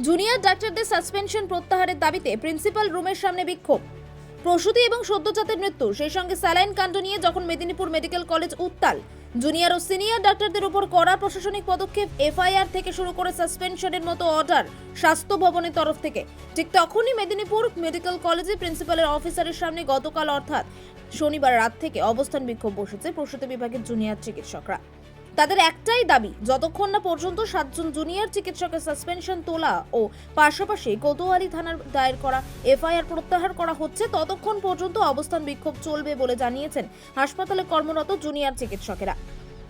Junior ডাক্তারদের suspension প্রত্যাহারের দাবিতে প্রিন্সিপাল রুমের সামনে বিক্ষোভ। প্রসূতি এবং সদ্যজাতের মৃত্যু, সেই সঙ্গে স্যালাইন কাণ্ড নিয়ে যখন মেদিনীপুর মেডিকেল কলেজ উত্তাল, জুনিয়র ও সিনিয়র ডাক্তারদের উপর কড়া প্রশাসনিক পদক্ষেপ, এফআইআর থেকে শুরু করে সাসপেনশনের মতো অর্ডার স্বাস্থ্য ভবনের তরফ থেকে। ঠিক তখনই মেদিনীপুর মেডিকেল কলেজে প্রিন্সিপালের অফিসারের সামনে গতকাল অর্থাৎ শনিবার রাত থেকে অবস্থান বিক্ষোভ বসেছে প্রসূতি বিভাগের জুনিয়র চিকিৎসকরা। তাদের একটাই দাবি, যতক্ষণ না পর্যন্ত সাতজন জুনিয়র চিকিৎসকের সাসপেনশন তোলা ও পাশাপাশি কোতোয়ালি থানার দায়ের করা এফআইআর প্রত্যাহার করা হচ্ছে, ততক্ষণ পর্যন্ত অবস্থান বিক্ষোভ চলবে বলে জানিয়েছেন হাসপাতালে কর্মরত জুনিয়র চিকিৎসকেরা।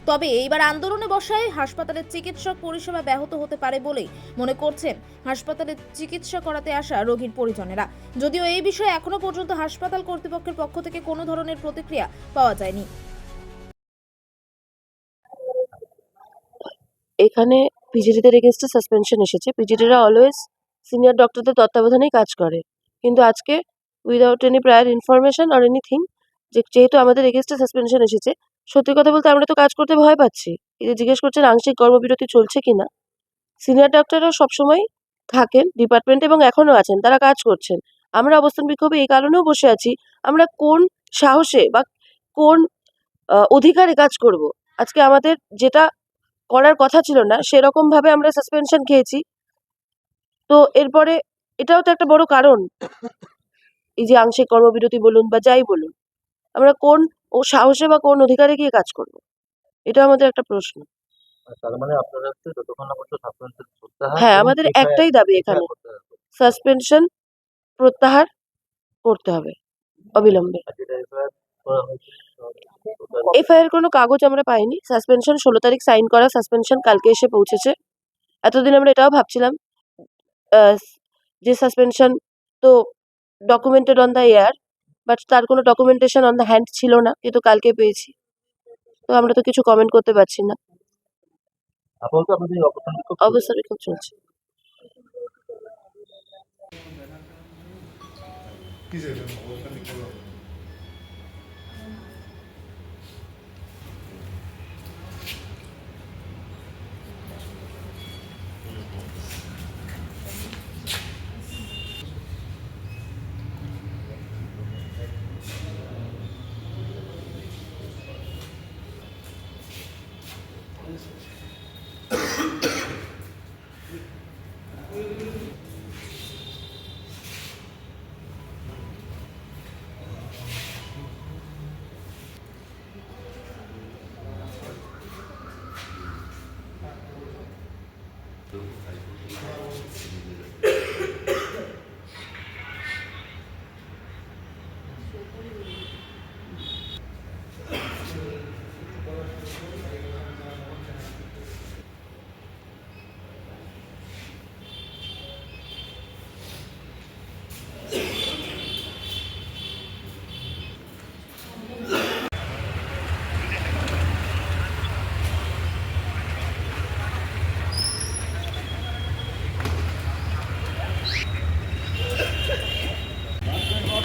তবে এইবার আন্দোলনে বসায় হাসপাতালের চিকিৎসক পরিষেবা ব্যাহত হতে পারে বলেই মনে করছেন হাসপাতালে চিকিৎসা করাতে আসা রোগীর পরিজনেরা। যদিও এই বিষয়ে এখনও পর্যন্ত হাসপাতাল কর্তৃপক্ষের পক্ষ থেকে কোনো ধরনের প্রতিক্রিয়া পাওয়া যায়নি। এখানে পিজিটিদের এগেনস্টে সাসপেনশন এসেছে। পিজিটিরা অলওয়েজ সিনিয়র ডক্টরদের তত্ত্বাবধানেই কাজ করে। কিন্তু আজকে উইদাউট এনি প্রায়ার ইনফরমেশন আর এনিথিং যে যেহেতু আমাদের এগেনস্টে সাসপেনশন এসেছে, সত্যি কথা বলতে আমরা তো কাজ করতে ভয় পাচ্ছি। যে জিজ্ঞেস করছেন আংশিক কর্মবিরতি চলছে কিনা? সিনিয়র ডক্টররা সবসময় থাকেন ডিপার্টমেন্টে এবং এখনও আছেন, তারা কাজ করছেন। আমরা অবস্থান বিক্ষোভে এই কারণেও বসে আছি, আমরা কোন সাহসে বা কোন অধিকারে কাজ করব? আজকে আমাদের যেটা করার কথা ছিল না সেরকম ভাবে আমরা সাসপেনশন খেয়েছি। তো এরপরে এটাও তো একটা বড় কারণ। এই যে আংশিক কর্মবিরতি বলুন বা যাই বলুন আমরা কোন ও সাহসে বা কোন অধিকারে গিয়ে কাজ করব? এটা আমাদের একটা প্রশ্ন। মানে হ্যাঁ আমাদের একটাই দাবি এখানে। সাসপেনশন প্রত্যাহার করতে হবে অবিলম্বে। এফআইআর কোনো কাগজ আমরা পাইনি। সাসপেনশন ষোলো তারিখ সাইন করা সাসপেনশন কালকে এসে পৌঁছেছে। এতদিন আমরা এটাও ভাবছিলাম যে সাসপেনশন তো documented on the air but তার কোনো ডকুমেন্টেশন অন দ্য হ্যান্ড ছিল না কিন্তু কালকে পেয়েছি। তো আমরা তো কিছু কমেন্ট করতে পারছি না। চলছে। কি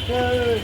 Good.